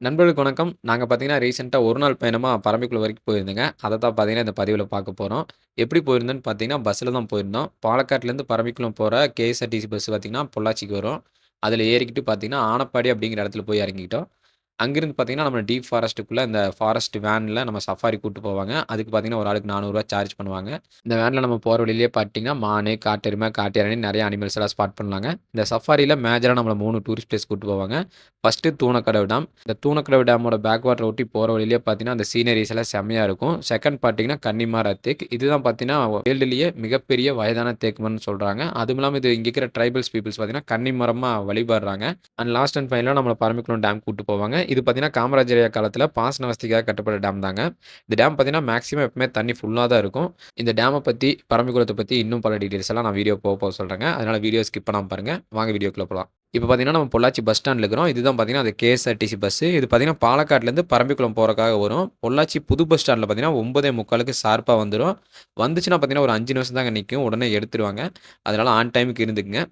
நண்பர்களுக்கு வணக்கம். நாங்கள் பார்த்தீங்கன்னா, ரீசெண்டாக ஒரு நாள் பயணமாக பரம்பிக்குள்ள வரைக்கும் போயிருந்தேங்க. அதை தான் பார்த்தீங்கன்னா, இந்த பதிவில் பார்க்க போகிறோம் எப்படி போயிருந்தோன்னு பார்த்தீங்கன்னா, பஸ்ஸில் தான் போயிருந்தோம். பாலக்காட்லேருந்து பரம்பிக்குளம் போகிற கேஎஸ்ஆர்டிசி பஸ் பார்த்தீங்கன்னா, பொள்ளாச்சிக்கு வரும். அதில் ஏறிக்கிட்டு பார்த்தீங்கன்னா, ஆனப்பாடி அப்படிங்கிற இடத்துல போய் இறங்கிக்கிட்டோம். அங்கிருந்து பார்த்தீங்கன்னா, நம்ம டீப் ஃபாரஸ்ட்டுக்குள்ளே இந்த ஃபாரஸ்ட் வேனில் நம்ம சஃபாரி கூட்டு போவாங்க. அதுக்கு பார்த்தீங்கன்னா, ஒரு ஆளுக்கு நானூறுரூவா சார்ஜ் பண்ணுவாங்க. இந்த வேனில் நம்ம போகிற வழியிலேயே பார்த்தீங்கன்னா, மானு, காட்டெருமை, காட்டியாரணி நிறைய அனிமல்ஸ் எல்லாம் ஸ்பாட் பண்ணலாங்க. இந்த சஃபாரியில் மேஜராக நம்மளை மூணு டூரிஸ்ட் பிளேஸ் கூட்டு போவாங்க. First Thunakkadavu dam. இந்த தூணக்கடவு டேமோட பேக் வாட்டர் ஒட்டி போகிற வழியிலேயே பார்த்தீங்கன்னா, அந்த சீனரிஸ் எல்லாம் செம்மையாக இருக்கும். செகண்ட் பார்த்தீங்கன்னா, கன்னிமாரா தேக்கு. இதுதான் பார்த்தீங்கன்னா, வேர்ல்டுலேயே மிகப்பெரிய வயதான தேக்குமன்னு சொல்கிறாங்க அதுவும் இல்லாமல் இது இங்கே இருக்கிற ட்ரைபல்ஸ் பீப்புள்ஸ் பார்த்தீங்கன்னா, கன்னிமரமாக வழிபடுறாங்க. அண்ட் லாஸ்ட் அண்ட் ஃபைனலாக நம்மளை பரமிக்குளம் டேம் கூட்டு போவாங்க. இது பார்த்தீங்கன்னா, காமராஜர் ஐயா காலத்தில் பாசன வசதிக்காக கட்டப்பட்ட டேம் தாங்க. இந்த டேம் பார்த்தீங்கன்னா, மேக்ஸிமம் எப்பவுமே தண்ணி ஃபுல்லாக தான் இருக்கும். இந்த டேமை பற்றி பரம்பிக்குளத்தை பற்றி இன்னும் பல டீட்டெயில்ஸ் எல்லாம் நான் வீடியோ போக போக சொல்கிறேங்க அதனால் வீடியோ ஸ்கிப் பண்ணாமல் பாருங்கள் வாங்க வீடியோக்குள்ள போலாம். இப்போ பார்த்தீங்கன்னா, நம்ம பொள்ளாச்சி பஸ் ஸ்டாண்டில் இருக்கிறோம். இதுதான் பார்த்தீங்கன்னா, அது கேஎஸ்ஆர்டிசி பஸ்ஸு. இது பார்த்தீங்கன்னா, பாலக்காட்லேருந்து பரம்பிக்குளம் போகிறக்காக வரும். பொள்ளாச்சி புது பஸ் ஸ்டாண்டில் பார்த்தீங்கன்னா, ஒன்பதே முக்காலுக்கு ஷார்ப்பாக வந்துடும் வந்துச்சுன்னா பார்த்தீங்கன்னா, ஒரு அஞ்சு நிமிஷம் தாங்க நிற்கும் உடனே எடுத்துருவாங்க. அதனால் ஆன் டைமுக்கு இருந்துக்குங்க.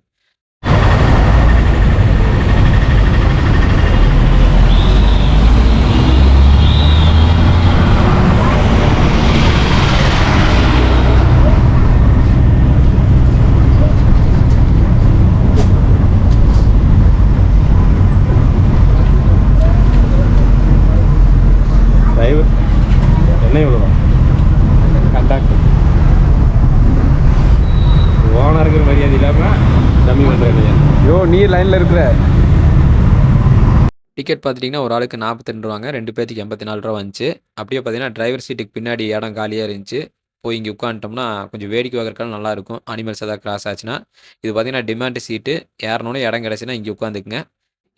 டிக்கெட் பார்த்துட்டிங்கன்னா ஒரு ஆளுக்கு நாற்பத்தின்னுருவாங்க ரெண்டு பேர்த்துக்கு எண்பத்தி நாலு ரூபா வந்துச்சு. அப்படியே பார்த்தீங்கன்னா, டிரைவர் சீட்டுக்கு பின்னாடி இடம் காலியாக இருந்துச்சு. போய் இங்கே உட்காந்துட்டோம்னா, கொஞ்சம் வேடிக்கை பார்க்கறதுக்கெல்லாம் நல்லாயிருக்கும். அனிமல்ஸ் ஏதாவது கிராஸ் ஆச்சுன்னா. இது பார்த்தீங்கன்னா, டிமாண்ட் சீட்டு. ஏறணுன்னு இடம் கிடைச்சுன்னா இங்கே உட்காந்துக்குங்க.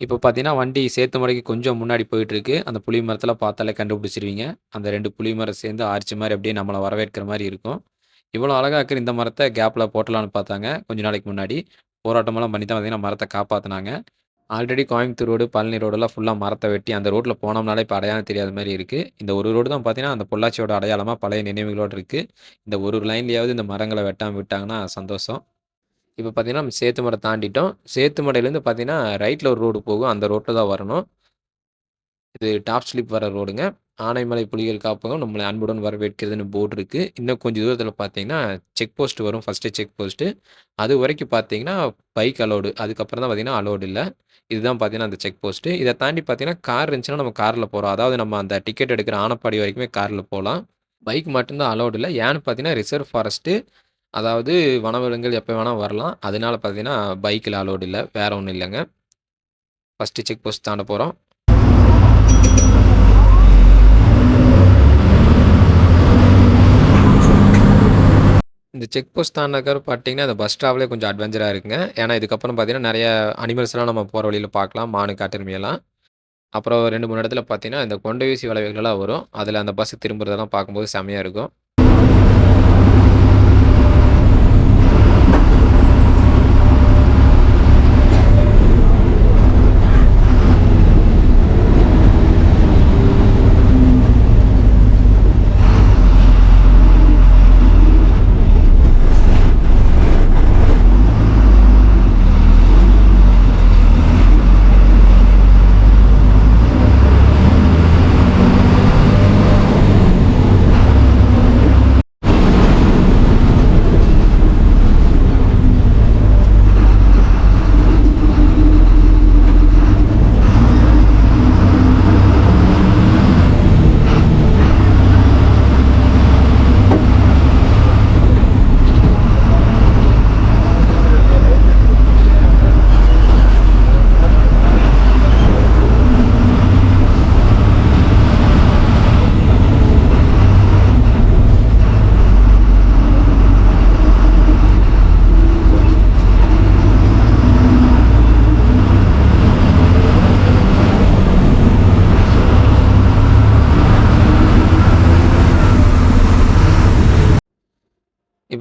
இப்போ பார்த்தீங்கன்னா, வண்டி சேத்துமடைக்கு கொஞ்சம் முன்னாடி போயிட்டுருக்கு. அந்த புளி மரத்தில் பார்த்தாலே கண்டுபிடிச்சிருவீங்க. அந்த ரெண்டு புளி மரம் சேர்ந்து ஆர்ச்சி மாதிரி அப்படியே நம்மளை வரவேற்கிற மாதிரி இருக்கும். இவ்வளோ அழகா இருக்கிற இந்த மரத்தை கேப்பில் போட்டலான்னு பார்த்தாங்க, கொஞ்ச நாளைக்கு முன்னாடி. போராட்டமெல்லாம் பண்ணி தான் பார்த்தீங்கன்னா, மரத்தை காப்பாற்றினாங்க ஆல்ரெடி கோயம்புத்தூர் ரோடு, பழனி ரோடெல்லாம் ஃபுல்லாக மரத்தை வெட்டி, அந்த ரோட்டில் போனோம்னாலே இப்போ அடையாளம் தெரியாத மாதிரி இருக்குது இந்த ஒரு ரோடு தான் பார்த்தீங்கன்னா, அந்த பொள்ளாச்சியோட அடையாளமாக பழைய நினைவுகளோடு இருக்குது இந்த ஒரு லைன்லேயாவது இந்த மரங்களை வெட்டாமல் விட்டாங்கன்னா சந்தோஷம். இப்போ பார்த்தீங்கன்னா, நம்ம சேத்துமட தாண்டிட்டோம். சேத்துமடையிலேருந்து பார்த்தீங்கன்னா, ரைட்டில் ஒரு ரோடு போகும். அந்த ரோட்டில் தான் வரணும். இது டாப் ஸ்லிப் வர ரோடுங்க. ஆனைமலை புலிகள் காப்பகம் நம்மளை அன்புடன் வரவேற்கிறதுன்னு போர்டு இருக்குது இன்னும் கொஞ்சம் தூரத்தில் பார்த்தீங்கன்னா, செக் போஸ்ட் வரும். First check post. அது வரைக்கும் பார்த்தீங்கன்னா, பைக் அலோடு அதுக்கப்புறம் தான் பார்த்தீங்கன்னா, அலோடு இல்லை இதுதான் பார்த்தீங்கன்னா, அந்த செக் போஸ்ட்டு. இதை தாண்டி பார்த்தீங்கன்னா, கார் இருந்துச்சுன்னா நம்ம காரில் போகிறோம் அதாவது நம்ம அந்த டிக்கெட் எடுக்கிற ஆனப்பாடி வரைக்குமே காரில் போகலாம் பைக் மட்டும்தான் அலோடு அலோவ்டு ஏன்னு பார்த்தீங்கன்னா, ரிசர்வ் ஃபாரஸ்ட்டு. அதாவது வனவிலங்குகள் எப்போ வேணால் வரலாம். அதனால பார்த்தீங்கன்னா, பைக்கில் அலோடு இல்லை வேறு ஒன்றும் இல்லைங்க ஃபஸ்ட்டு செக் போஸ்ட் தாண்ட போகிறோம் இந்த செக் போஸ்ட் தாண்டுனதுக்கப்புறம் பார்த்தீங்கன்னா, அந்த பஸ் டிராவலே கொஞ்சம் அட்வென்ச்சராக இருக்குங்க. ஏன்னா, இதுக்கப்புறம் பார்த்தீங்கன்னா, நிறைய அனிமல்ஸ்லாம் நம்ம போகிற வழியில் பார்க்கலாம். மானு, காட்டெருமையெல்லாம். அப்புறம் 2, 3 இடத்துல பார்த்தீங்கன்னா, இந்த கொண்டை ஊசி வளைவுகளெல்லாம் வரும். அதில் அந்த பஸ்ஸு திரும்புறதெல்லாம் பார்க்கும்போது செமையாக இருக்கும்.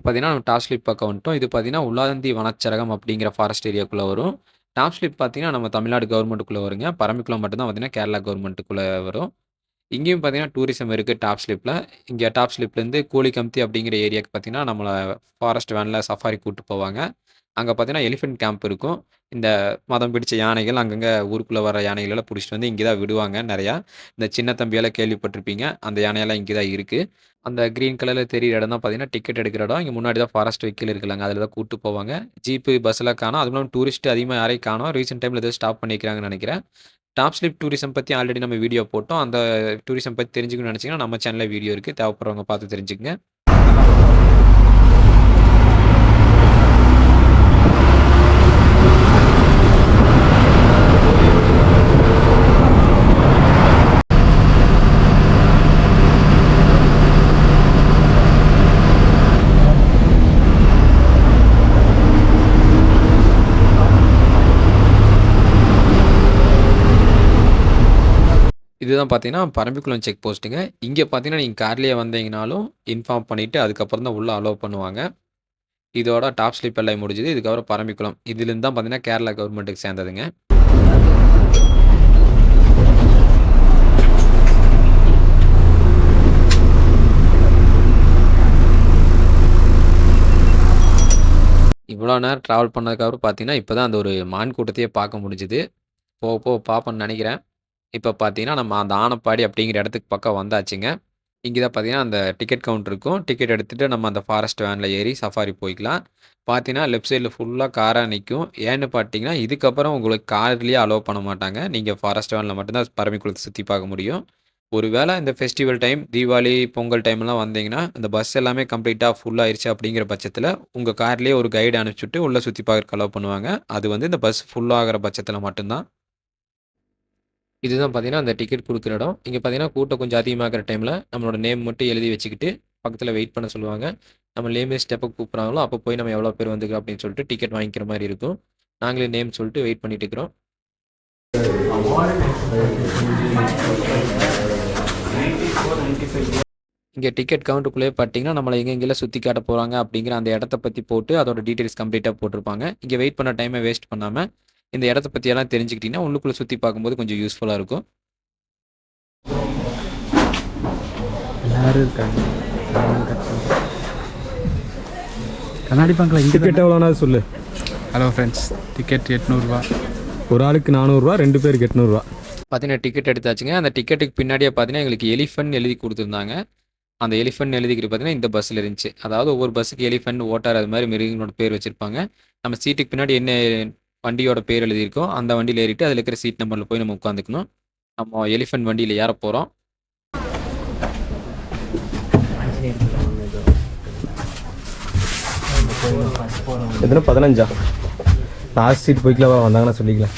பார்த்தீங்கன்னா, நம்ம டாப் ஸ்லிப் பக்கம் வந்துட்டோம். இது பார்த்தீங்கன்னா, உலாந்தி வனச்சரகம் அப்படிங்கிற ஃபாரஸ்ட் ஏரியாக்குள்ளே வரும். டாப் ஸ்லிப் பார்த்தீங்கன்னா, நம்ம தமிழ்நாடு கவர்மெண்ட்டுக்குள்ளே வருங்க. பரம்பிக்குளம் மட்டும் தான் பார்த்தீங்கன்னா, கேரளா கவர்மெண்ட்டுக்குள்ளே வரும். இங்கேயும் பார்த்தீங்கன்னா, டூரிசம் இருக்குது டாப் ஸ்லிப்பில் இங்கே டாப் ஸ்லிப்லேருந்து கூலிகம்தி அப்படிங்கிற ஏரியாவுக்கு பார்த்தீங்கன்னா, நம்மளை ஃபாரஸ்ட் வேனில் சஃபாரி கூப்பிட்டு போவாங்க. அங்கே பார்த்தீங்கன்னா, எலிஃபென்ட் கேம்ப் இருக்கும். இந்த மதம் பிடிச்ச யானைகள் அங்கங்கே ஊருக்குள்ளே வர யானைகளெல்லாம் பிடிச்சிட்டு வந்து இங்கே தான் விடுவாங்க நிறையா இந்த சின்ன தம்பியெல்லாம் கேள்விப்பட்டிருப்பீங்க. அந்த யானையெல்லாம் இங்கே தான் இருக்குது அந்த க்ரீன் கலரில் தெரியிற இடம் தான் பார்த்தீங்கன்னா, டிக்கெட் எடுக்கிற இடம். இங்கே முன்னாடி தான் ஃபாரஸ்ட் வெஹிக்கிள் இருக்கலாங்க அதில் தான் கூட்டு போவாங்க. ஜீப்பு, பஸ்ஸில் காணோம். அதுவும் இல்லாமல் டூரிஸ்ட் அதிகமாக யாரையும் காணோம். ரீசெண்ட் டைமில் எதாவது ஸ்டாப் பண்ணிக்கிறாங்கன்னு நினைக்கிறேன் டாப் ஸ்லிப் டூரிசம் பற்றி ஆல்ரெடி நம்ம வீடியோ போட்டோம். அந்த டூரிசம் பற்றி தெரிஞ்சுக்கணும்னு நினச்சிங்கன்னா நம்ம சேனலில் வீடியோ இருக்குது தேவைப்படுறவங்க பார்த்து தெரிஞ்சுக்கங்க. இதுதான் பார்த்தீங்கன்னா, பரம்பிக்குளம் செக் போஸ்ட்டுங்க. இங்கே பார்த்தீங்கன்னா, நீங்கள் கார்லேயே வந்தீங்கனாலும் இன்ஃபார்ம் பண்ணிவிட்டு அதுக்கப்புறம் தான் உள்ளே அலோவ் பண்ணுவாங்க. இதோட டாப் ஸ்லிப் எல்லாம் முடிஞ்சது. இதுக்கப்புறம் பரம்பிக்குளம். இதுலேருந்து தான் பார்த்தீங்கன்னா, கேரளா கவர்மெண்ட்டுக்கு சேர்ந்ததுங்க. இவ்வளோ நேரம் ட்ராவல் பண்ணதுக்கப்புறம் பார்த்தீங்கன்னா, இப்போ தான் அந்த ஒரு மான் கூட்டத்தையே பார்க்க முடிஞ்சுது. போக போக பார்ப்பேன்னு நினைக்கிறேன் இப்போ பார்த்தீங்கன்னா, நம்ம அந்த ஆனப்பாடி அப்படிங்கிற இடத்துக்கு பக்கம் வந்தாச்சுங்க. இங்க தான் பார்த்தீங்கன்னா, அந்த டிக்கெட் கவுண்டர் இருக்கும். டிக்கெட் எடுத்துட்டு நம்ம அந்த ஃபாரஸ்ட் வேன்ல ஏறி சஃபாரி போய்க்கலாம். பார்த்தீங்கன்னா, லெஃப்ட் சைடில் ஃபுல்லா காரா நிக்கும். ஏன்னு பார்த்தீங்கன்னா, இதுக்கப்புறம் உங்களுக்கு கார்லயே அலோவ் பண்ண மாட்டாங்க. நீங்க ஃபாரஸ்ட் வேன்ல மட்டும் தான் சுற்றி சுத்தி பார்க்க முடியும். ஒரு வேள இந்த ஃபெஸ்டிவல் டைம், தீபாவளி, பொங்கல் டைம்லாம் வந்தீங்கன்னா, இந்த பஸ் எல்லாமே கம்ப்ளீட்டா ஃபுல் ஆயிருச்சு அப்படிங்கிற பட்சத்தில, உங்க கார்லயே ஒரு கைடு அனுப்பிச்சுட்டு உள்ள சுத்தி பார்க்கறக்கு அலோவ் பண்ணுவாங்க. அது வந்து இந்த பஸ் ஃபுல் ஆகுற பட்சத்தில மட்டும் தான். இதுதான் பார்த்தீங்கன்னா, அந்த டிக்கெட் கொடுக்குற இடம். இங்கே பார்த்தீங்கன்னா, கூட்டம் கொஞ்சம் அதிகமாகிற டைமில் நம்மளோட நேம் மட்டும் எழுதி வச்சுக்கிட்டு, பக்கத்தில் வெயிட் பண்ண சொல்லுவாங்க. நம்ம லேமே ஸ்டெப்பை எப்போ அப்போ போய் நம்ம எவ்வளோ பேர் வந்துருக்கோம் அப்படின்னு சொல்லிட்டு டிக்கெட் வாங்கிக்கிற மாதிரி இருக்கும். நாங்களே நேம் சொல்லிட்டு வெயிட் பண்ணிட்டு இருக்கிறோம். இங்கே டிக்கெட் கவுண்ட்டுக்குள்ளே பார்த்தீங்கன்னா, நம்மளை எங்கெங்கெல்லாம் சுற்றி காட்ட போகிறாங்க அப்படிங்கிற அந்த இடத்த பற்றி போட்டு, அதோட டீட்டெயில்ஸ் கம்ப்ளீட்டாக போட்டிருப்பாங்க. இங்கே வெயிட் பண்ண டைமை வேஸ்ட் பண்ணாமல் இந்த இடத்த பத்தியெல்லாம் தெரிஞ்சுக்கிட்டீங்கன்னா, உள்ளுக்குள்ள சுத்தி பார்க்கும்போது கொஞ்சம் யூஸ்ஃபுல்லா இருக்கும். கண்ணாடி பார்க்கலாம் இங்கே டிக்கெட் எவ்வளோனா சொல்லு ஹலோ ஃப்ரெண்ட்ஸ் டிக்கெட் எட்நூறுபா ஒரு ஆளுக்கு நானூறுரூவா ரெண்டு பேருக்கு எட்நூறுரூவா பார்த்தீங்கன்னா, டிக்கெட் எடுத்தாச்சுங்க. அந்த டிக்கெட்டுக்கு பின்னாடியே பார்த்தீங்கன்னா, எங்களுக்கு எலிஃபண்ட் எழுதி குடுத்துருந்தாங்க. அந்த எலிஃபண்ட் எழுதிக்கிறது பார்த்தீங்கன்னா, இந்த பஸ்ஸில இருந்துச்சு. அதாவது ஒவ்வொரு பஸ்ஸுக்கு எலிஃபண்ட், ஓட்டார் அது மாரி மிருகங்களோட பேர் வச்சிருப்பாங்க. நம்ம சீட்டுக்கு பின்னாடி என்ன வண்டியோட பேர் எழுதியிருக்கோ, அந்த வண்டியில ஏறிட்டு அதில இருக்கிற சீட் நம்பர்ல போய் நம்ம உட்காந்துக்கணும். நம்ம எலிஃபண்ட் வண்டியில ஏறப் போறோம். எத்தனை? பதினஞ்சா? லாஸ்ட் சீட் போய்க்கலவா? வந்தாங்கன்னா சொல்லிக்கலாம்.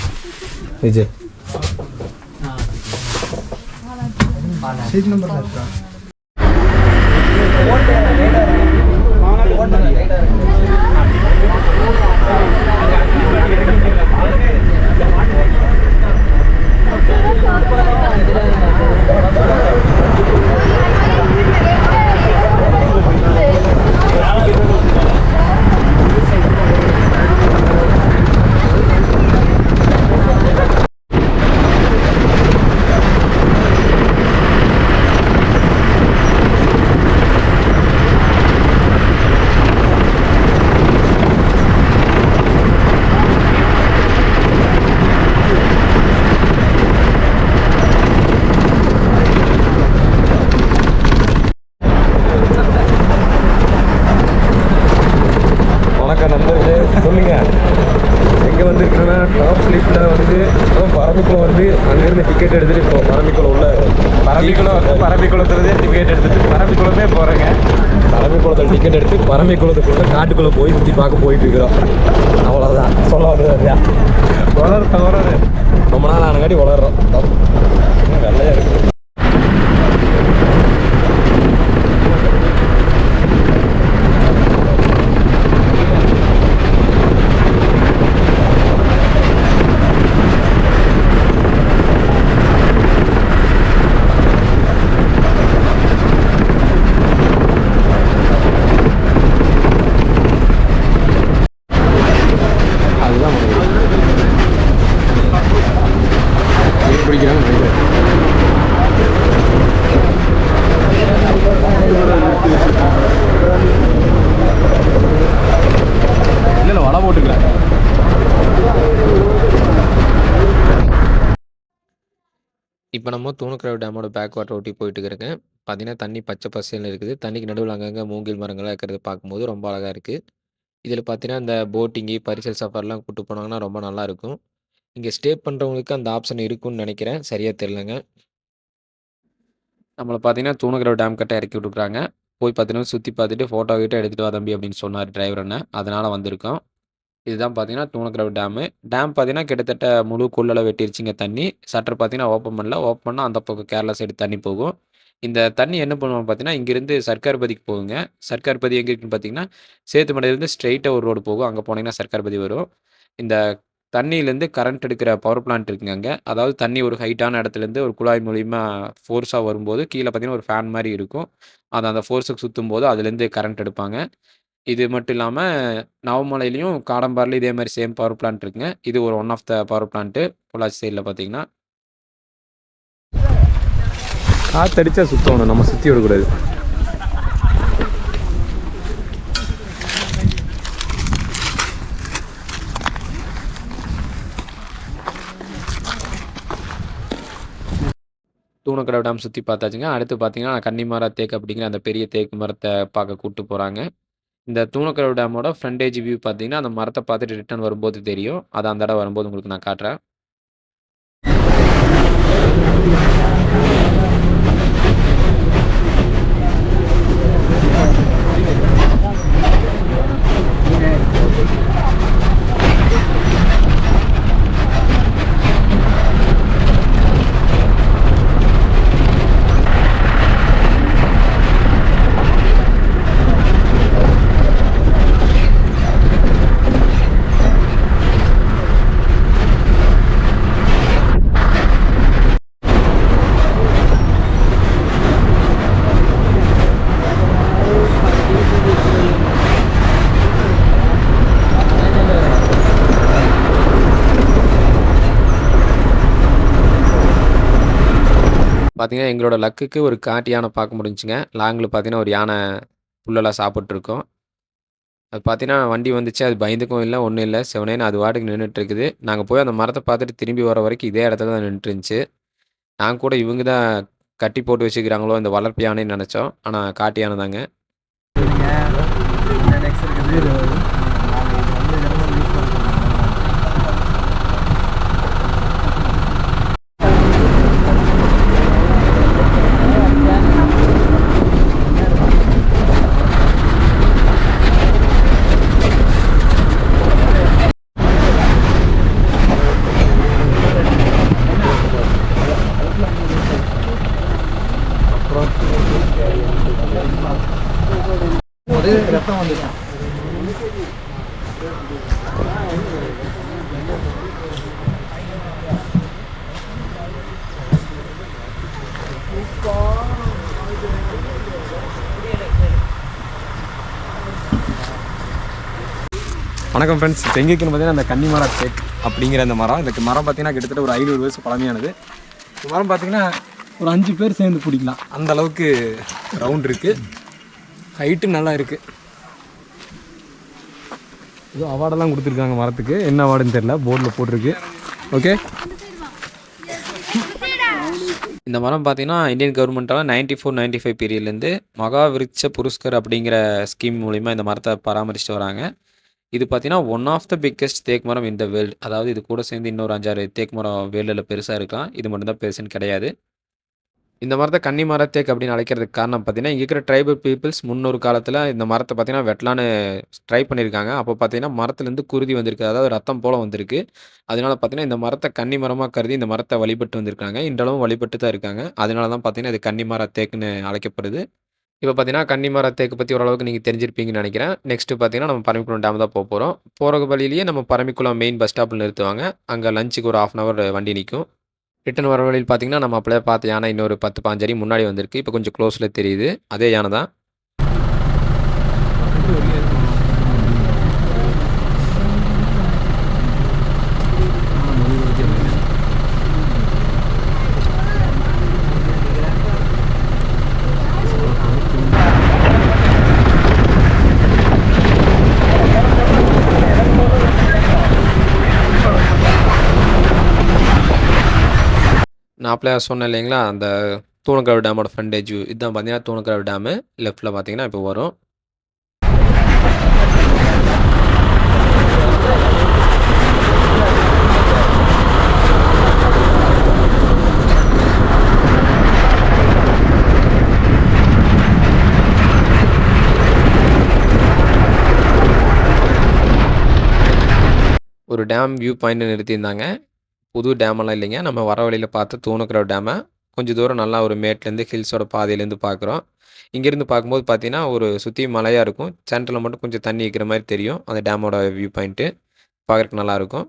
Vijay. Seat number I'm ticket எடுத்து பரம்பிக்குளத்துக்குள்ள காட்டுக்குள்ளே போய் சுற்றி பார்க்க போயிட்டு இருக்கிறோம். அவ்வளோதான் சொல்ல வந்தது வளர்த்த வளரு ரொம்ப நாள் ஆனங்காட்டி வளர்றோம். இன்னும் வெள்ளையா இப்போ நம்ம தூணுக்கரவு டேமோட பேக் வாட்டர் ஒட்டி போயிட்டு இருக்கேன் பார்த்தீங்கன்னா, தண்ணி பச்சை பசேல்னு இருக்குது. தண்ணிக்கு நடுவில் அங்கங்கே மூங்கில் மரங்களாக இருக்கிறத பார்க்கும்போது ரொம்ப அழகாக இருக்குது இதில் பார்த்தீங்கன்னா, இந்த போட்டிங்கு, பரிசல் சஃபாரிலாம் கூப்பிட்டு போனாங்கன்னா ரொம்ப நல்லாயிருக்கும். இங்கே ஸ்டே பண்ணுறவங்களுக்கு அந்த ஆப்ஷன் இருக்குன்னு நினைக்கிறேன் சரியாக தெரிலங்க நம்மளை பார்த்தீங்கன்னா, தூணுக்கரவு டேம் கிட்ட இறக்கி விட்டுருக்காங்க. போய் பார்த்தீங்கன்னா சுற்றி பார்த்துட்டு, ஃபோட்டோ கீட்டோ எடுத்துகிட்டு வா தம்பி அப்படின்னு சொன்னார் டிரைவர் அண்ணன். அதனால் வந்திருக்கோம். இதுதான் பார்த்தீங்கன்னா, தூணக்கரவு டேமு. டேம் பார்த்தீங்கன்னா, கிட்டத்தட்ட முழு கொள்ளளவு வெட்டிருச்சிங்க தண்ணி. சட்டர் பார்த்தீங்கன்னா, ஓப்பன் பண்ணல. ஓப்பன் பண்ணால் அந்த பக்கம் கேரளா சைடு தண்ணி போகும். இந்த தண்ணி என்ன பண்ணுவாங்க பார்த்தீங்கன்னா, இங்கிருந்து சர்க்கார்பதிக்கு போகுங்க. சர்க்கார்பதி எங்கே இருக்குன்னு பார்த்தீங்கன்னா, சேத்துமடையிலேருந்து ஸ்ட்ரெயிட்டாக ஒரு ரோடு போகும். அங்கே போனீங்கன்னா சர்க்கார்பதி வரும். இந்த தண்ணியிலேருந்து கரண்ட் எடுக்கிற பவர் பிளான்ட் இருக்குங்க அங்கே அதாவது தண்ணி ஒரு ஹைட்டான இடத்துலேருந்து ஒரு குழாய் மூலிமா ஃபோர்ஸாக வரும்போது, கீழே பார்த்தீங்கன்னா, ஒரு ஃபேன் மாதிரி இருக்கும். அது அந்த ஃபோர்ஸுக்கு சுற்றும் போது அதுலேருந்து கரண்ட் எடுப்பாங்க. இது மட்டும் இல்லாம நவமலையிலயும், காடம்பார்லயும் இதே மாரி சேம் பவர் பிளான்ட் இருக்குங்க. இது ஒரு one of the power plant Pollachi சைட்ல பார்த்தீங்கன்னா. காத்தடிச்சா சுத்தணும். நம்ம சுத்தி விடக்கூடாது. தூணுக்கரவு டேம் சுத்தி பார்த்தாச்சுங்க. அடுத்து பார்த்தீங்கன்னா, கன்னிமாரா தேக்கு அப்படிங்கிற அந்த பெரிய தேக்கு மரத்த பார்க்க கூட்டு போறாங்க. இந்த தூணக்கரை டேமோட ஃப்ரண்டேஜ் வியூ பார்த்தீங்கன்னா, அந்த மரத்தை பார்த்துட்டு ரிட்டர்ன் வரும்போது தெரியும். அது அந்த இடம் வரும்போது உங்களுக்கு நான் காட்டுறேன். பார்த்திங்கன்னா எங்களோட லக்குக்கு ஒரு காட்டு யானை பார்க்க முடிஞ்சுங்க. லாங்கில் பார்த்தீங்கன்னா, ஒரு யானை புல்லெல்லாம் சாப்பிட்ருக்கோம் அது பார்த்தீங்கன்னா, வண்டி வந்துச்சு. அது பயந்துக்கும் இல்லை ஒன்றும் இல்லை செவனேன்னு அது வாட்டுக்கு நின்றுட்டுருக்குது இருக்குது. போய் அந்த மரத்தை பார்த்துட்டு திரும்பி வர வரைக்கும் இதே இடத்துல தான் நின்றுருந்துச்சு நாங்கள் கூட இவங்க தான் கட்டி போட்டு வச்சுக்கிறாங்களோ, இந்த வளர்ப்பு யானைன்னு நினச்சோம் ஆனால் காட்டு யானை தாங்க. நெக்ஸ்ட் இருக்குது. நாங்க இது வந்து தினமும் யூஸ் பண்ணுறோம். ஒரே ரத்தம் வந்துடும் வணக்கம் ஃப்ரெண்ட்ஸ். இப்போ பார்த்தீங்கன்னா, அந்த கன்னிமரா தேக் அப்படிங்கிற அந்த மரம். இந்த மரம் பார்த்தீங்கன்னா, கிட்டத்தட்ட ஒரு ஐநூறு வயசு பழமையானது. இந்த மரம் பார்த்தீங்கன்னா, ஒரு அஞ்சு பேர் சேர்ந்து பிடிக்கலாம். அந்த அளவுக்கு ரவுண்ட் இருக்குது ஹைட்டு நல்லா இருக்குது ஏதோ அவார்டெல்லாம் கொடுத்துருக்காங்க மரத்துக்கு. என்ன அவார்டுன்னு தெரியல. போர்டில் போட்டிருக்கு. ஓகே. இந்த மரம் பார்த்தீங்கன்னா, இந்தியன் கவர்மெண்ட்டால் நைன்ட்டி ஃபோர் 94, 95 பீரியட்லேருந்து மகா விருட்ச புரஸ்கர் அப்படிங்கிற ஸ்கீம் மூலிமா இந்த மரத்தை பராமரிச்சுட்டு வராங்க. இது பார்த்தீங்கன்னா, one of the biggest teak மரம் இந்த வேர்ல்டு வேர்ல்ட். அதாவது இது கூட சேர்ந்து இன்னொரு அஞ்சாறு தேக் மரம் வேர்ல்டில் பெருசாக இருக்கலாம். இது மட்டும்தான் பெருசுன்னு கிடையாது. இந்த மரத்தை கன்னிமர தேக்கு அப்படின்னு அழைக்கிறதுக்கு காரணம் பார்த்தீங்கன்னா, இங்கே இருக்கிற ட்ரைபல் பீப்புள்ஸ் முன்னொரு காலத்தில் இந்த மரத்தை பார்த்தீங்கன்னா, வெட்டலான்னு ட்ரை பண்ணியிருக்காங்க. அப்போ பார்த்தீங்கன்னா, மரத்துலேருந்து குருதி வந்திருக்கு. அதாவது ரத்தம் போல் வந்திருக்கு. அதனால பார்த்தீங்கன்னா, இந்த மரத்தை கன்னி மரமாக கருதி இந்த மரத்தை வழிபட்டு வந்திருக்காங்க. இன்றளவும் வழிபட்டு தான் இருக்காங்க. அதனால தான் பார்த்தீங்கன்னா, இது கன்னிமர தேக்குன்னு அழைக்கப்படுது. இப்போ பார்த்தீங்கன்னா, கன்னிமர தேக்கு பற்றி ஓரளவுக்கு நீங்கள் தெரிஞ்சிருப்பீங்கன்னு நினைக்கிறேன் நெக்ஸ்ட் பார்த்தீங்கன்னா, நம்ம பரமிக்குளம் டேம் தான் போகிறோம் போகிற வழியிலேயே நம்ம பரமிக்குளம் மெயின் பஸ் ஸ்டாப்பில் நிறுத்துவாங்க. அங்கே லஞ்சுக்கு ஒரு 1/2 அன் ஹவர் வண்டி நிற்கும் ரிட்டர்ன் வர வழியில் பார்த்தீங்கன்னா, நம்ம அப்படியே பார்த்த யானை இன்னொரு 10, 15 முன்னாடி வந்திருக்கு. இப்போ கொஞ்சம் க்ளோஸ்ல தெரியுது. அதே யானை தான். நான் அப்பலே சொன்னேன் இல்லைங்களா, அந்த தூணக்கடவு டேமோட ஃப்ரண்டேஜ் வியூ. இதுதான் பார்த்தீங்கன்னா தூணக்கடவு டேமு. லெஃப்ட்டில் பார்த்தீங்கன்னா இப்போ வரும். ஒரு டேம் வியூ பாயிண்ட் நிறுத்தியிருந்தாங்க. புது டேமெல்லாம் இல்லைங்க. நம்ம வர வழியில் பார்த்து தூணுக்கிற டேமை கொஞ்சம் தூரம் நல்லா ஒரு மேட்லேருந்து ஹில்ஸோட பாதையிலேருந்து பார்க்குறோம். இங்கேருந்து பார்க்கும்போது பார்த்தீங்கன்னா, ஒரு சுற்றி மலையாக இருக்கும். சென்டரில் மட்டும் கொஞ்சம் தண்ணி இருக்கிற மாதிரி தெரியும். அந்த டேமோட வியூ பாயிண்ட்டு. பார்க்குறக்கு நல்லாயிருக்கும்.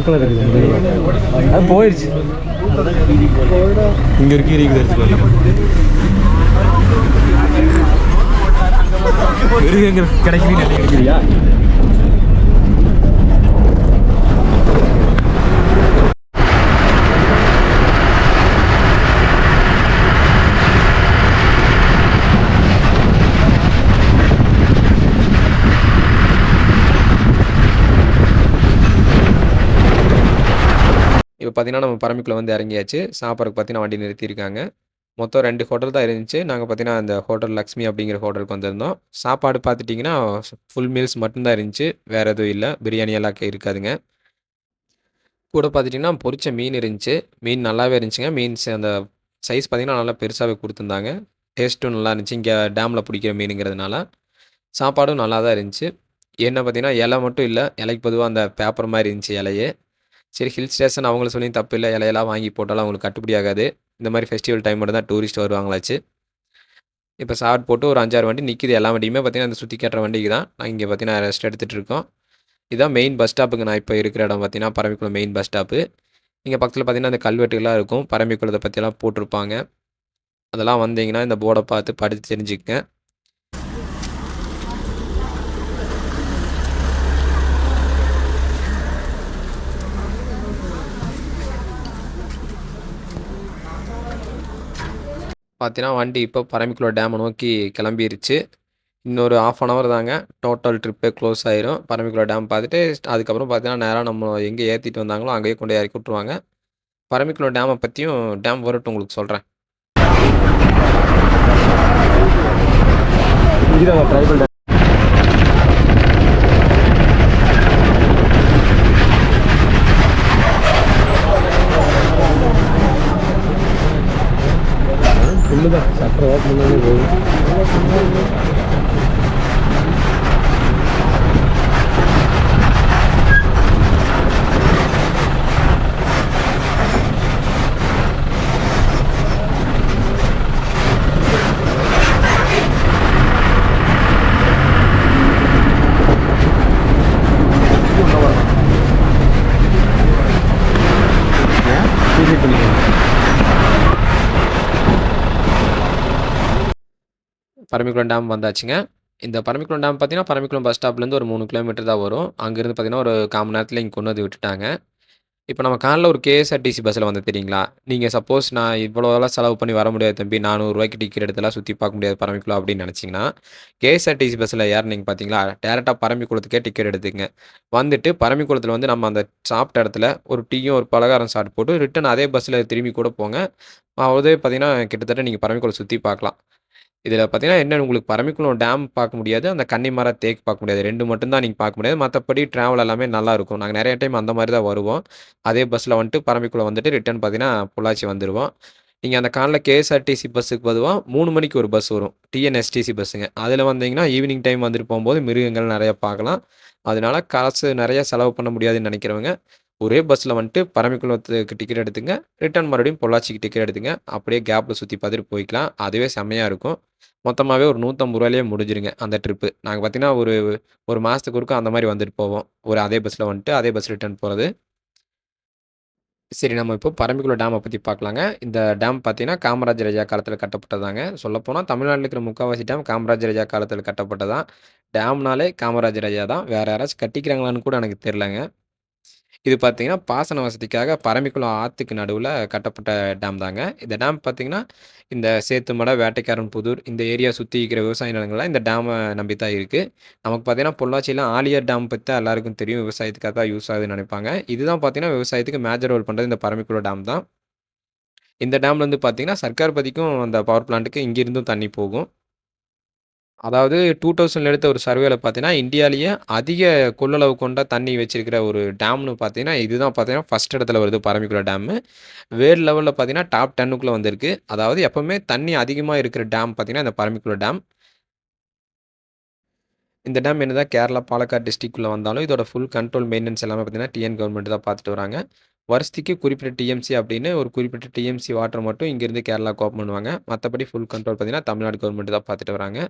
கலர் இருக்குது அது போயிடுச்சு இங்க ஒரு கீரை இருக்குது எங்க கிடைக்கிறீங்க கிடைக்கிறியா பார்த்தீங்கன்னா, நம்ம பரமிக்குள்ளே வந்து இறங்கியாச்சு. சாப்பாடுக்கு பார்த்தீங்கன்னா, வண்டி நிறுத்தியிருக்காங்க. மொத்தம் ரெண்டு ஹோட்டல் தான் இருந்துச்சு. நாங்கள் பார்த்தீங்கன்னா, அந்த ஹோட்டல் லக்ஷ்மி அப்படிங்கிற ஹோட்டலுக்கு வந்திருந்தோம். சாப்பாடு பார்த்துட்டிங்கன்னா ஃபுல் மீல்ஸ் மட்டும்தான் இருந்துச்சு. வேறு எதுவும் இல்லை பிரியாணி எல்லாம் இருக்காதுங்க. கூட பார்த்துட்டிங்கன்னா பொரிச்ச மீன் இருந்துச்சு. மீன் நல்லாவே இருந்துச்சுங்க. மீன்ஸ் அந்த சைஸ் பார்த்தீங்கன்னா, நல்லா பெருசாகவே கொடுத்துருந்தாங்க டேஸ்ட்டும் நல்லா இருந்துச்சு. இங்கே டேமில் பிடிக்கிற மீனுங்கிறதுனால. சாப்பாடும் நல்லா தான் இருந்துச்சு. என்ன பார்த்தீங்கன்னா, இலை மட்டும் இல்லை இலைக்கு பொதுவாக அந்த பேப்பர் மாதிரி இருந்துச்சு இலையே. சரி ஹில் ஸ்டேஷன் அவங்கள சொல்லியும் தப்பு இல்லை இலையெல்லாம் வாங்கி போட்டாலும் அவங்களுக்கு கட்டுப்படி ஆகாது. இந்த மாதிரி ஃபெஸ்டிவல் டைம் மட்டும் தான் டூரிஸ்ட் வருவாங்களாச்சு. இப்போ சாட் போட்டு ஒரு 5, 6 வண்டி நிற்கிது எல்லா வண்டியுமே பார்த்தீங்கன்னா, அந்த சுற்றி கட்டுற வண்டிக்கு தான். நாங்கள் இங்கே பார்த்தீங்கன்னா, ரெஸ்ட் எடுத்துகிட்டு இருக்கோம். இதுதான் மெயின் பஸ் ஸ்டாப்புக்கு நான் இப்போ இருக்கிற இடம் பார்த்தீங்கன்னா, பரம்பிக்குளம் மெயின் பஸ் ஸ்டாப்பு. இங்கே பக்கத்தில் பார்த்தீங்கன்னா, அந்த கல்வெட்டுலாம் இருக்கும். பரம்பிக்குளத்த பற்றியெல்லாம் போட்டிருப்பாங்க. அதெல்லாம் வந்தீங்கன்னா, இந்த போர்டை பார்த்து படித்து தெரிஞ்சுக்கங்க. பார்த்தீங்கன்னா, வண்டி இப்போ பரம்பிக்குளம் டேமை நோக்கி கிளம்பிருச்சு. இன்னொரு 1/2 அன் ஹவர் தாங்க. டோட்டல் ட்ரிப்பே க்ளோஸ் ஆயிரும். பரம்பிக்குளம் டேம் பார்த்துட்டு, அதுக்கப்புறம் பார்த்தீங்கன்னா, நேராக நம்ம எங்கே ஏற்றிட்டு வந்தாங்களோ, அங்கேயே கொண்டு இறக்கி விட்டுருவாங்க. பரம்பிக்குளம் டேமை பற்றியும் டேம் வரட்டும் உங்களுக்கு சொல்கிறேன் இதுதான் ட்ரைபல் டேம் ஃபுல்லுதான் சட்டர் ஓப்பன் பண்ணாலே பரமிக்குளம் டேம் வந்தாச்சுங்க. இந்த பரமிக்குளம் டேம் பார்த்தீங்கன்னா, பரமிக்குளம் பஸ் ஸ்டாப்லேருந்து ஒரு மூணு கிலோமீட்டர் தான் வரும். அங்கேருந்து பார்த்தீங்கன்னா, ஒரு காமன் நேரத்தில் இங்கே கொண்டு வந்து விட்டுட்டாங்க. இப்போ நம்ம காலைல ஒரு கேஎஸ்ஆர்டிசி பஸ்ஸில் வந்து தெரியுங்களா? நீங்கள் சப்போஸ் நான் இவ்வளோலாம் செலவு பண்ணி வர முடியாது தம்பி. நானூறுரூவாய்க்கு டிக்கெட் எடுத்துலாம் சுற்றி பார்க்க முடியாது பரமிக்குளம் அப்படின்னு நினைச்சீங்கன்னா, கேஎஸ்ஆர்டிசி பஸ்ல ஏறுனீங்க பார்த்தீங்களா? டேரெக்டாக பரமிக்குளத்துக்கே டிக்கெட் எடுத்துங்க வந்துட்டு பரமிக்குளத்தில் வந்து நம்ம அந்த சாப்பிட்ட இடத்துல ஒரு டீயும், ஒரு பலகாரம் சாப்பிட்டு போட்டு ரிட்டர்ன் அதே பஸ்ஸில் திரும்பி கூட போங்க. அதே பார்த்தீங்கன்னா, கிட்டத்தட்ட நீங்கள் பரமிக்குளம் சுற்றி பார்க்கலாம். இதில் பார்த்தீங்கன்னா, என்ன உங்களுக்கு பரமிக்குளம் டேம் பார்க்க முடியாது. அந்த கன்னிமர தேக்கு பார்க்க முடியாது. ரெண்டு மட்டும்தான் நீங்கள் பார்க்க முடியாது. மற்றபடி ட்ராவல் எல்லாமே நல்லாயிருக்கும் நாங்கள் நிறைய டைம் அந்த மாதிரி தான் வருவோம். அதே பஸ்ஸில் வந்துட்டு பரமிக்குளம் வந்துட்டு ரிட்டர்ன் பார்த்தீங்கன்னா, பொள்ளாச்சி வந்துடுவோம் நீங்கள் அந்த காலில் கேஎஸ்ஆர்டிசி பஸ்ஸுக்கு பொதுவாக மூணு மணிக்கு ஒரு பஸ் வரும் டிஎன்எஸ்டிசி பஸ்ஸுங்க அதில் வந்தீங்கன்னா ஈவினிங் டைம் வந்துட்டு போகும்போது மிருகங்கள் நிறையா பார்க்கலாம் அதனால காசு நிறையா செலவு பண்ண முடியாதுன்னு நினைக்கிறவங்க ஒரே பஸ்ஸில் வந்துட்டு பரம்பிக்குளத்துக்கு டிக்கெட் எடுத்துங்க. ரிட்டர்ன் மறுபடியும் பொள்ளாச்சிக்கு டிக்கெட் எடுத்துங்க. அப்படியே கேப்பில் சுற்றி பார்த்துட்டு போய்க்கலாம். அதுவே செம்மையாக இருக்கும். மொத்தமாகவே ஒரு நூற்றம்பது ரூபாயிலே முடிஞ்சிருங்க அந்த ட்ரிப்பு நாங்கள் பார்த்தீங்கன்னா ஒரு ஒரு மாதத்துக்கு ஒருக்கும் அந்த மாதிரி வந்துட்டு போவோம். ஒரு அதே பஸ்ஸில் வந்துட்டு அதே பஸ் ரிட்டர்ன் போகிறது சரி நம்ம இப்போ பரம்பிக்குளம் டேமை பற்றி பார்க்கலாங்க. இந்த டேம் பார்த்தீங்கன்னா காமராஜர் ஐயா காலத்தில் கட்டப்பட்டதாங்க. சொல்லப்போனால் தமிழ்நாட்டில் இருக்கிற முக்கால்வாசி டேம் காமராஜர் ஐயா காலத்தில் கட்டப்பட்டதான் டேம்னாலே காமராஜர் ஐயா தான். வேறு யாராச்சும் கட்டிக்கிறாங்களான்னு கூட எனக்கு தெரிலங்க இது பார்த்தீங்கன்னா பாசன வசதிக்காக பரம்பிக்குளம் ஆற்றுக்கு நடுவில் கட்டப்பட்ட டேம் தாங்க. இந்த டேம் பார்த்தீங்கன்னா இந்த சேத்துமடை வேட்டைக்காரன் புதூர் இந்த ஏரியா சுற்றி இருக்கிற விவசாய நிலங்கள்லாம் இந்த டேமை நம்பி தான் இருக்குது நமக்கு பார்த்தீங்கன்னா பொள்ளாச்சியில் ஆலியர் டேம் பற்றி தான் எல்லாருக்கும் தெரியும். விவசாயத்துக்காக தான் யூஸ் ஆகுதுன்னு நினைப்பாங்க. இதுதான் பார்த்தீங்கன்னா விவசாயத்துக்கு மேஜர் ரோல் பண்ணுறது இந்த பரம்பிக்குளம் டேம் தான். இந்த டேம்லேருந்து பார்த்தீங்கன்னா சர்க்கார் பதிக்கும் அந்த பவர் பிளான்ட்டுக்கு இங்கேருந்தும் தண்ணி போகும். அதாவது டூ தௌசண்ட்ல எடுத்த ஒரு சர்வேல பார்த்தீங்கன்னா இந்தியாவிலேயே அதிக கொள்ளளவு கொண்ட தண்ணி வச்சிருக்கிற ஒரு டேம்னு பார்த்தீங்கன்னா இதுதான் பார்த்தீங்கன்னா ஃபர்ஸ்ட் இடத்துல வருது பரம்பிக்குளம் டேமு வேர்ல்டு லெவலில் பார்த்தீங்கன்னா டாப் டென்னுக்குள்ளே வந்திருக்கு. அதாவது எப்பவுமே தண்ணி அதிகமாக இருக்கிற டேம் பார்த்தீங்கன்னா இந்த பரம்பிக்குளம் டேம் இந்த டேம் என்னதான் கேரளா பாலக்காடு டிஸ்ட்ரிக்ட்குள்ளே வந்தாலும் இதோட ஃபுல் கண்ட்ரோல் மெயின்டெனன்ஸ் எல்லாமே பார்த்தீங்கன்னா டிஎன் கவர்மெண்ட் தான் பார்த்துட்டு வராங்க. வருஷத்துக்கு குறிப்பிட்ட டிஎம்சி அப்படின்னு ஒரு குறிப்பிட்ட டிஎம்சி வாட்டர் மட்டும் இங்கேருந்து கேரளா கோப் பண்ணுவாங்க. மற்றபடி ஃபுல் கண்ட்ரோல் பார்த்தீங்கன்னா தமிழ்நாடு கவர்மெண்ட் தான் பார்த்துட்டு வராங்க.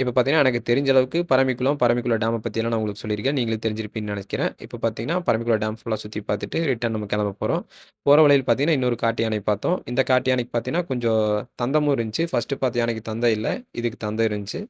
இப்போ பார்த்தீங்கன்னா எனக்கு தெரிஞ்ச அளவுக்கு பரமிக்குளம் பரமிக்குள டேமை பற்றியெல்லாம் நான் உங்களுக்கு சொல்லியிருக்கேன். நீங்களும் தெரிஞ்சிருப்பீங்கன்னு நினைக்கிறேன். இப்போ பார்த்தீங்கன்னா பரமிக்குள டேம் ஃபுல்லாக சுற்றி பார்த்துட்டு ரிட்டர்ன் நம்ம கிளம்ப போகிறோம் போகிற வழியில் பார்த்தீங்கன்னா இன்னொரு காட்டு யானை பார்த்தோம். இந்த காட்டு யானைக்கு பார்த்தீங்கன்னா கொஞ்சம் தந்தமும் இருந்துச்சு. ஃபஸ்ட்டு பார்த்த யானைக்கு தந்தை இல்லை. இதுக்கு தந்தை இருந்துச்சு.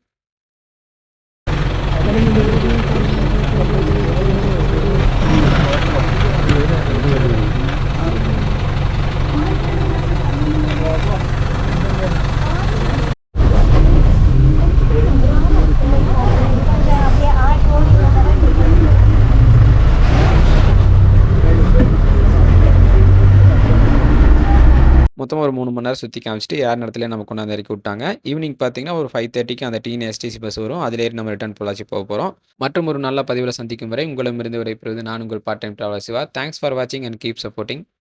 மூணு மணி நேரம் சுற்றி காமிச்சிட்டு யார் நேரத்துலேயே நம்ம கொண்டாந்து இறக்கி விட்டாங்க. ஈவினிங் பார்த்தீங்கன்னா ஒரு ஃபைவ் தேர்ட்டிக்கு அந்த டீன் எஸ்டிசி பஸ் வரும். அதிலேயே நம்ம ரிட்டர்ன் பொள்ளாச்சி போக போகிறோம் மற்றும் ஒரு நல்ல பதிவில் சந்திக்கும் வரை உங்களிடமிருந்து விடைபெறுவது நான் உங்கள் part time traveller Siva. Thanks for வாட்சிங் அண்ட் கீப் சப்போர்ட்டிங்